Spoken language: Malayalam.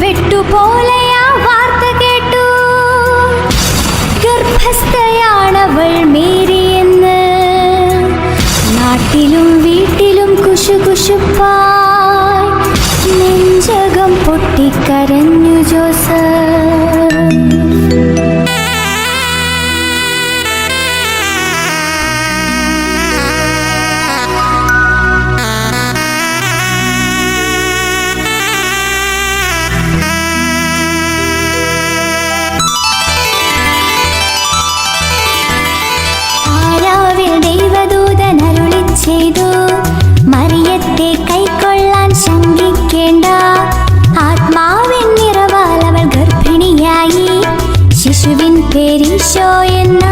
വെട്ടുപോലെ ആ വാർത്ത കേട്ടു. ഗർഭസ്ഥയാണവൾ മേരിയെന്ന്. നാട്ടിലും വീട്ടിലും കുശുകുശുപ്പായി നെഞ്ചകം പൊട്ടിക്കരഞ്ഞു ജോസഫ്. ചെയ്തു മറിയത്തെ കൈക്കൊള്ളാൻ ശങ്കിക്കേണ്ട ആത്മാവിൻ നിറവാൽ അവൾ ഗർഭിണിയായി ശിശുവിൻ പേരീശോ എന്ന